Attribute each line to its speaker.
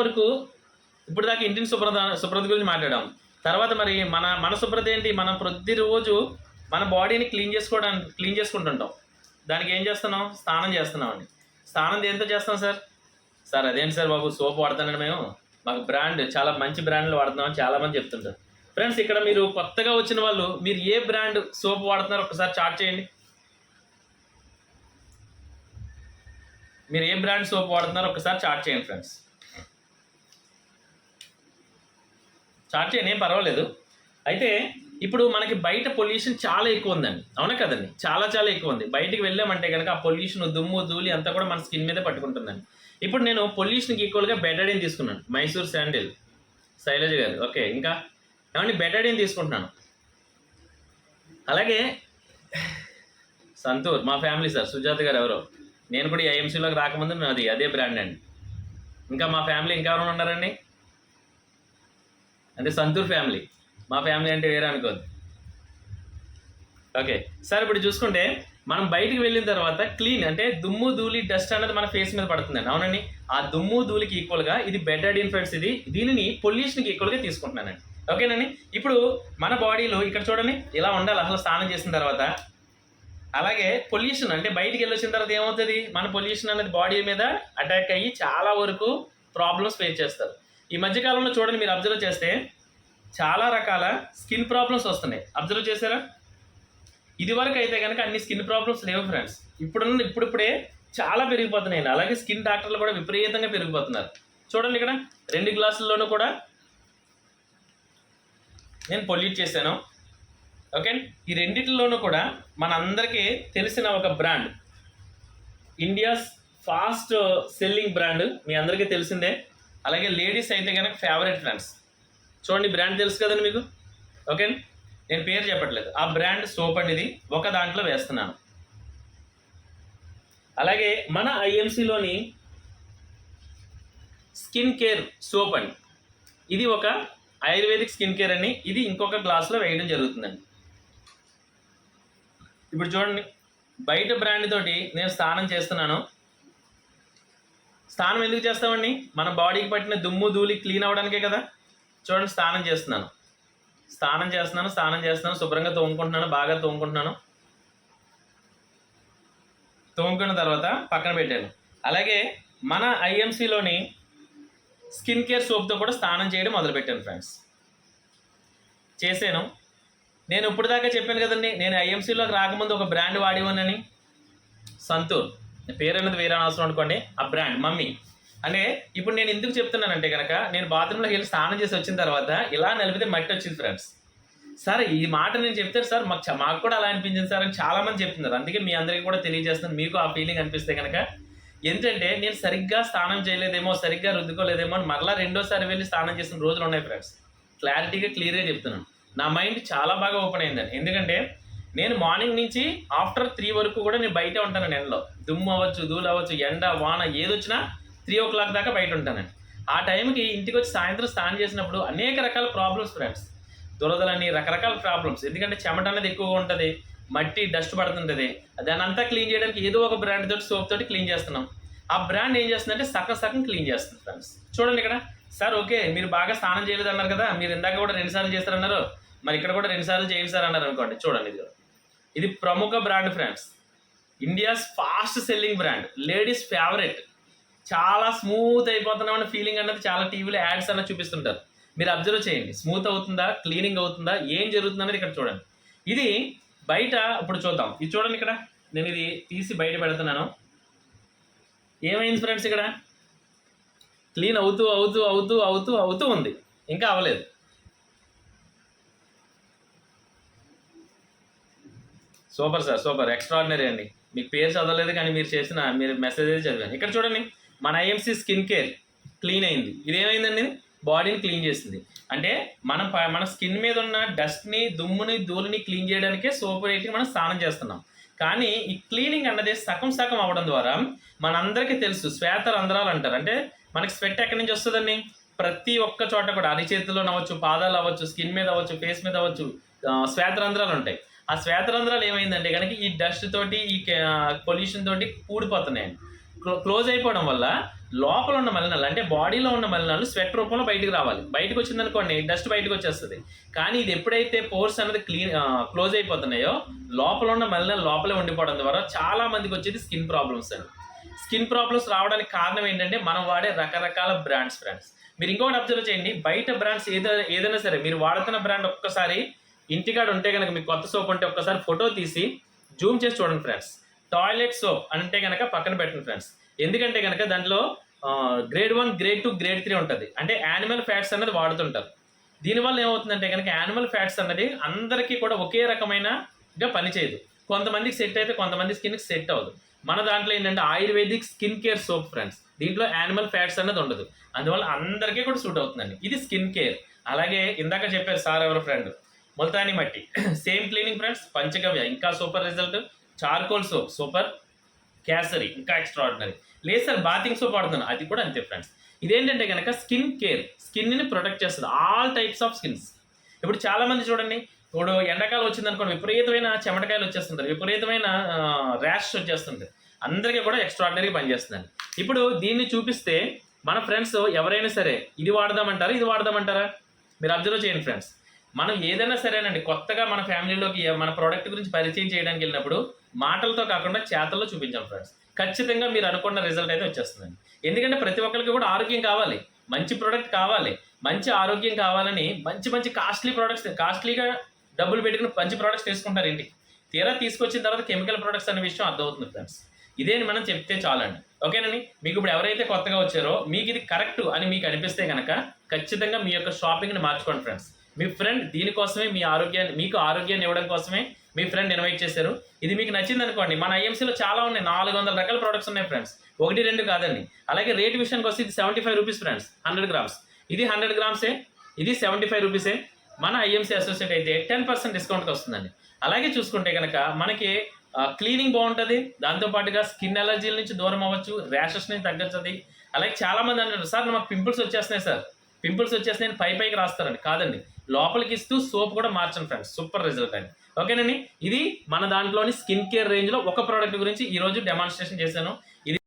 Speaker 1: వరకు ఇప్పుడు దాకా ఇంటిని శుభ్రత శుభ్రత గురించి మాట్లాడాం. తర్వాత మరి మన మన శుభ్రత ఏంటి? మనం ప్రతిరోజు మన బాడీని క్లీన్ చేసుకోవడానికి క్లీన్ చేసుకుంటుంటాం. దానికి ఏం చేస్తున్నాం? స్నానం చేస్తున్నాం అండి స్నానం దేంతో చేస్తాం సార్? సార్ అదేంటి సార్ బాబు సోప్ వాడుతానండి మేము. మాకు బ్రాండ్ చాలా మంచి బ్రాండ్లు వాడుతున్నాం చాలామంది చెప్తుంటారు. ఫ్రెండ్స్ ఇక్కడ మీరు కొత్తగా వచ్చిన వాళ్ళు మీరు ఏ బ్రాండ్ సోప్ వాడుతున్నారో ఒకసారి చార్ట్ చేయండి. మీరు ఏ బ్రాండ్ సోప్ వాడుతున్నారో ఒకసారి చార్ట్ చేయండి ఫ్రెండ్స్. చార్ట్ చేయని ఏం పర్వాలేదు. అయితే ఇప్పుడు మనకి బయట పొల్యూషన్ చాలా ఎక్కువ ఉందండి. అవునా కదండి? చాలా చాలా ఎక్కువ ఉంది. బయటికి వెళ్ళామంటే కనుక ఆ పొల్యూషన్ దుమ్ము ధూళి అంతా కూడా మన స్కిన్ మీదే పట్టుకుంటుందండి. ఇప్పుడు నేను పొల్యూషన్కి ఈక్వల్గా బెటడీన్ తీసుకున్నాను. మైసూర్ శాండిల్. శైలజ గారు. ఓకే ఇంకా ఏమండి? బెటడీన్ తీసుకుంటున్నాను. అలాగే సంతూర్ మా ఫ్యామిలీ సార్ సుజాత గారు ఎవరో. నేను కూడా ఏఎంసీలోకి ఐఎంసీలోకి రాకముందు నాది అదే బ్రాండ్ అండి. ఇంకా మా ఫ్యామిలీ ఇంకా ఎవరైనా ఉన్నారండి? అంటే సంతూర్ ఫ్యామిలీ. మా ఫ్యామిలీ అంటే వేరే అనుకోద్దు ఓకే. సార్ ఇప్పుడు చూసుకుంటే మనం బయటికి వెళ్ళిన తర్వాత క్లీన్ అంటే దుమ్ము ధూళి డస్ట్ అనేది మన ఫేస్ మీద పడుతుందండి. అవునండి. ఆ దుమ్ము ధూళికి ఈక్వల్గా ఇది బెటడిన్ ఫ్రెండ్స్ ఇది. దీనిని పొల్యూషన్కి ఈక్వల్గా తీసుకుంటున్నానండి. ఓకేనండి? ఇప్పుడు మన బాడీలో ఇక్కడ చూడండి ఇలా ఉండాలి. అసలు స్నానం చేసిన తర్వాత అలాగే పొల్యూషన్ అంటే బయటికి వెళ్ళొచ్చిన తర్వాత ఏమవుతుంది? మన పొల్యూషన్ అనేది బాడీ మీద అటాక్ అయ్యి చాలా వరకు ప్రాబ్లమ్స్ ఫేస్ చేస్తారు ఈ మధ్యకాలంలో చూడండి మీరు అబ్జర్వ్ చేస్తే చాలా రకాల స్కిన్ ప్రాబ్లమ్స్ వస్తున్నాయి. అబ్జర్వ్ చేశారా? ఇది వరకు అయితే కనుక అన్ని స్కిన్ ప్రాబ్లమ్స్ లేవు ఫ్రెండ్స్. ఇప్పుడున్న ఇప్పుడిప్పుడే చాలా పెరిగిపోతున్నాయి. అలాగే స్కిన్ డాక్టర్లు కూడా విపరీతంగా పెరిగిపోతున్నారు. చూడండి ఇక్కడ రెండు గ్లాసుల్లోనూ కూడా నేను పొల్యూట్ చేశాను. ఓకే ఈ రెండిటిలోనూ కూడా మనందరికీ తెలిసిన ఒక brand. India's fast selling brand మీ అందరికీ తెలిసిందే. అలాగే లేడీస్ అయితే కనుక ఫేవరెట్ ఫ్రెండ్స్ చూడండి బ్రాండ్ తెలుసు కదండి మీకు? ఓకే నేను పేరు చెప్పట్లేదు. ఆ బ్రాండ్ సోప్ అనేది ఒక దాంట్లో వేస్తున్నాను. అలాగే మన ఐఎంసీలోని స్కిన్ కేర్ సోప్ అండి. ఇది ఒక ఆయుర్వేదిక్ స్కిన్ కేర్ అని ఇది ఇంకొక గ్లాస్లో వేయడం జరుగుతుందండి. ఇప్పుడు చూడండి బయట బ్రాండ్ తోటి నేను స్నానం చేస్తున్నాను. స్నానం ఎందుకు చేస్తామండి? మన బాడీకి పట్టిన దుమ్ము ధూళి క్లీన్ అవ్వడానికే కదా? చూడండి స్నానం చేస్తున్నాను. స్నానం చేస్తున్నాను స్నానం చేస్తున్నాను శుభ్రంగా తోముకుంటున్నాను బాగా తోముకుంటున్నాను. తోముకున్న తర్వాత పక్కన పెట్టాను. అలాగే మన ఐఎంసీలోని స్కిన్ కేర్ సోప్తో కూడా స్నానం చేయడం మొదలుపెట్టాను ఫ్రెండ్స్. చేశాను. నేను ఇప్పుడు దాకా చెప్పాను కదండి నేను ఐఎంసీలోకి రాకముందు ఒక బ్రాండ్ వాడేవానని సంతూర్. పేరు అనేది వేరే అవసరం అనుకోండి ఆ బ్రాండ్ మమ్మీ అంటే ఇప్పుడు నేను ఎందుకు చెప్తున్నానంటే కనుక నేను బాత్రూంలోకి వెళ్ళి స్నానం చేసి వచ్చిన తర్వాత ఇలా నిలిపితే మట్టి వచ్చింది ఫ్రెండ్స్ సార్ ఈ మాట నేను చెప్తే సార్ మాకు మాకు కూడా అలా అనిపించింది సార్ అని చాలా మంది చెప్తున్నారు. అందుకే మీ అందరికీ కూడా తెలియజేస్తున్నాను మీకు ఆ ఫీలింగ్ అనిపిస్తే కనుక ఏంటంటే నేను సరిగ్గా స్నానం చేయలేదేమో సరిగ్గా రుద్దుకోలేదేమో అని మరలా రెండోసారి వెళ్ళి స్నానం చేసిన రోజులు ఉన్నాయి ఫ్రెండ్స్ క్లారిటీగా క్లియర్గా చెప్తున్నాను. నా మైండ్ చాలా బాగా ఓపెన్ అయిందండి. ఎందుకంటే నేను మార్నింగ్ నుంచి ఆఫ్టర్ త్రీ వరకు కూడా నేను బయట ఉంటాను ఎండలో దుమ్ము అవ్వచ్చు ధూళి అవ్వచ్చు ఎండ వాన ఏదొచ్చినా త్రీ ఓ క్లాక్ దాకా బయట ఉంటానండి. ఆ టైంకి ఇంటికి వచ్చి సాయంత్రం స్నానం చేసినప్పుడు అనేక రకాల ప్రాబ్లమ్స్ ఫ్రెండ్స్ దురదలని రకరకాల ప్రాబ్లమ్స్ ఎందుకంటే చెమట అనేది ఎక్కువగా ఉంటుంది మట్టి డస్ట్ పడుతుంటుంది. దాన్ని అంతా క్లీన్ చేయడానికి ఏదో ఒక బ్రాండ్ తోటి సోప్ తోటి క్లీన్ చేస్తున్నాం. ఆ బ్రాండ్ ఏం చేస్తుందంటే సగం సగం క్లీన్ చేస్తుంది ఫ్రెండ్స్ చూడండి ఇక్కడ. సార్ ఓకే మీరు బాగా స్నానం చేయలేదు అన్నారు కదా మీరు ఇందాక కూడా రెండుసార్లు చేస్తారన్నారు మరి ఇక్కడ కూడా రెండుసార్లు చేయండి సార్ అన్నారు అనుకోండి. చూడండి ఇది ఇది ప్రముఖ brand friends. India's fast selling brand. Ladies favourite. చాలా స్మూత్ అయిపోతున్నామన్న ఫీలింగ్ అన్నది చాలా టీవీలో యాడ్స్ అన్న చూపిస్తుంటారు. మీరు అబ్జర్వ్ చేయండి. స్మూత్ అవుతుందా? క్లీనింగ్ అవుతుందా? ఏం జరుగుతుందనేది ఇక్కడ చూడండి. ఇది బయట ఇప్పుడు చూద్దాం. ఇది చూడండి ఇక్కడ. నేను ఇది తీసి బయట పెడుతున్నాను. ఏమైంది ఫ్రెండ్స్ ఇక్కడ? క్లీన్ అవుతూ అవుతూ అవుతూ అవుతూ అవుతూ ఉంది. ఇంకా అవ్వలేదు. Super sir super. ఎక్స్ట్రాడినరీ అండి. మీకు పేరు చదవలేదు కానీ మీరు చేసిన మీరు మెసేజ్ అయితే చదివాను ఇక్కడ చూడండి మన ఐఎంసీ స్కిన్ కేర్ క్లీన్ అయింది. ఇదేమైందండి? బాడీని క్లీన్ చేసింది. అంటే మనం మన స్కిన్ మీద ఉన్న డస్ట్ని దుమ్ముని ధూళిని క్లీన్ చేయడానికే సోప్ వేసి మనం స్నానం చేస్తున్నాం. కానీ ఈ క్లీనింగ్ అన్నది సగం సగం అవ్వడం ద్వారా మనందరికీ తెలుసు శ్వేత రంధ్రాలు అంటారు. అంటే మనకి స్వెట్ ఎక్కడి నుంచి వస్తుందండి? ప్రతి ఒక్క చోట కూడా అరిచేతిలో అవ్వచ్చు పాదాలు అవ్వచ్చు స్కిన్ మీద అవ్వచ్చు ఫేస్ మీద అవ్వచ్చు శ్వేత రంధ్రాలు ఉంటాయి. ఆ శ్వేత రంధ్రాలు ఏమైందంటే కనుక ఈ డస్ట్ తోటి ఈ పొల్యూషన్ తోటి కూడిపోతున్నాయండి క్లో- క్లోజ్ అయిపోవడం వల్ల లోపల ఉన్న మలినాలు అంటే బాడీలో ఉన్న మలినాలు స్వెట్ రూపంలో బయటకు రావాలి. బయటకు వచ్చిందనుకోండి డస్ట్ బయటకు వచ్చేస్తుంది. కానీ ఇది ఎప్పుడైతే పోర్స్ అనేది క్లీన్ క్లోజ్ అయిపోతున్నాయో లోపల ఉన్న మలినాలు లోపలే ఉండిపోవడం ద్వారా చాలా మందికి వచ్చేది స్కిన్ ప్రాబ్లమ్స్ అండి. స్కిన్ ప్రాబ్లమ్స్ రావడానికి కారణం ఏంటంటే మనం వాడే రకరకాల బ్రాండ్స్ ఫ్రెండ్స్ మీరు ఇంకొకటి అబ్జర్వ్ చేయండి బయట బ్రాండ్స్ ఏదైనా ఏదైనా సరే మీరు వాడుతున్న బ్రాండ్ ఒక్కసారి ఇంటికాడ ఉంటే కనుక మీకు కొత్త సోప్ ఉంటే ఒక్కసారి ఫోటో తీసి జూమ్ చేసి చూడండి ఫ్రెండ్స్. టాయిలెట్ సోప్ అంటే కనుక పక్కన పెట్టండి ఫ్రెండ్స్. ఎందుకంటే కనుక దాంట్లో grade one grade two grade three ఉంటుంది. అంటే యానిమల్ ఫ్యాట్స్ అనేది వాడుతుంటారు. దీనివల్ల ఏమవుతుందంటే కనుక యానిమల్ ఫ్యాట్స్ అన్నది అందరికీ కూడా ఒకే రకమైనగా పనిచేయదు. కొంతమందికి సెట్ అయితే కొంతమంది స్కిన్కి సెట్ అవ్వదు. మన దాంట్లో ఏంటంటే ayurvedic skin care soap friends. దీంట్లో యానిమల్ ఫ్యాట్స్ అనేది ఉండదు. అందువల్ల అందరికీ కూడా సూట్ అవుతుందండి. ఇది స్కిన్ కేర్ అలాగే ఇందాక చెప్పారు సార్ ఎవరు friend Multani mitti. Same cleaning friends Panchagavya. ఇంకా super result charcoal soap super Kesari ఇంకా ఎక్స్ట్రాడినరీ లేదు సార్ బాతింగ్ సోప్ వాడుతున్నాను. అది కూడా అంతే ఫ్రెండ్స్ ఇదేంటంటే కనుక స్కిన్ కేర్ స్కిన్ని ప్రొటెక్ట్ చేస్తుంది. ఆల్ టైప్స్ ఆఫ్ స్కిన్స్ ఇప్పుడు చాలామంది చూడండి. ఇప్పుడు ఎండాకాలం వచ్చింది అనుకోండి విపరీతమైన చెమటకాయలు వచ్చేస్తుంటారు. విపరీతమైన ర్యాష్ వచ్చేస్తుంది అందరికీ కూడా ఎక్స్ట్రాడినరీ పనిచేస్తుందండి. ఇప్పుడు దీన్ని చూపిస్తే మన ఫ్రెండ్స్ ఎవరైనా సరే ఇది వాడదామంటారా ఇది వాడదామంటారా? మీరు అబ్జర్వ్ చేయండి ఫ్రెండ్స్ మనం ఏదైనా సరేనండి కొత్తగా మన ఫ్యామిలీలోకి మన ప్రోడక్ట్ గురించి పరిచయం చేయడానికి వెళ్ళినప్పుడు మాటలతో కాకుండా చేతల్లో చూపించాం ఫ్రెండ్స్. ఖచ్చితంగా మీరు అనుకున్న రిజల్ట్ అయితే వచ్చేస్తుందండి. ఎందుకంటే ప్రతి ఒక్కరికి కూడా ఆరోగ్యం కావాలి మంచి ప్రోడక్ట్ కావాలి మంచి ఆరోగ్యం కావాలని మంచి మంచి కాస్ట్లీ ప్రోడక్ట్స్ కాస్ట్లీగా డబ్బులు పెట్టుకుని మంచి ప్రోడక్ట్స్ తీసుకుంటారు ఇంటికి. తీరా తీసుకొచ్చిన తర్వాత కెమికల్ ప్రొడక్ట్స్ అనే విషయం అర్థమవుతుంది ఫ్రెండ్స్. ఇదేని మనం చెప్తే చాలండి. ఓకేనండి? మీకు ఇప్పుడు ఎవరైతే కొత్తగా వచ్చారో మీకు ఇది కరెక్ట్ అని మీకు అనిపిస్తే కనుక ఖచ్చితంగా మీ యొక్క షాపింగ్ని మార్చుకోండి ఫ్రెండ్స్. మీ ఫ్రెండ్ దీనికోసమే మీ ఆరోగ్యాన్ని మీకు ఆరోగ్యాన్ని ఇవ్వడం కోసమే మీ ఫ్రెండ్ ఇన్వైట్ చేశారు. ఇది మీకు నచ్చింది అనుకోండి. మన ఐఎంసీలో చాలా ఉన్నాయి. నాలుగు వందల రకాల ప్రొడక్ట్స్ ఉన్నాయి ఫ్రెండ్స్ ఒకటి రెండు కాదండి. అలాగే రేట్ విషయానికి వస్తే ఇది seventy five rupees friends hundred grams ఇది హండ్రెడ్ గ్రామ్సే ఇది సెవెంటీ ఫైవ్ రూపీసే మన ఐఎంసీ అసోసియేట్ అయితే టెన్ పర్సెంట్ డిస్కౌంట్కి వస్తుందండి. అలాగే చూసుకుంటే కనుక మనకి క్లీనింగ్ బాగుంటుంది. దాంతోపాటుగా స్కిన్ ఎలర్జీల నుంచి దూరం అవ్వచ్చు. ర్యాషెస్ నుంచి తగ్గచ్చుది. అలాగే చాలామంది అంటారు సార్ మాకు పింపుల్స్ వచ్చేస్తున్నాయి సార్. పింపుల్స్ వచ్చేస్తున్నాయి పై పైకి రాస్తారండి కాదండి. లోపలికి ఇస్తూ సోప్ కూడా మార్చండి ఫ్రెండ్స్ సూపర్ రిజల్ట్ అండి. ఓకేనండి? ఇది మన దాంట్లోని స్కిన్ కేర్ రేంజ్లో ఒక ప్రోడక్ట్ గురించి ఈ రోజు డెమాన్స్ట్రేషన్ చేశాను. ఇది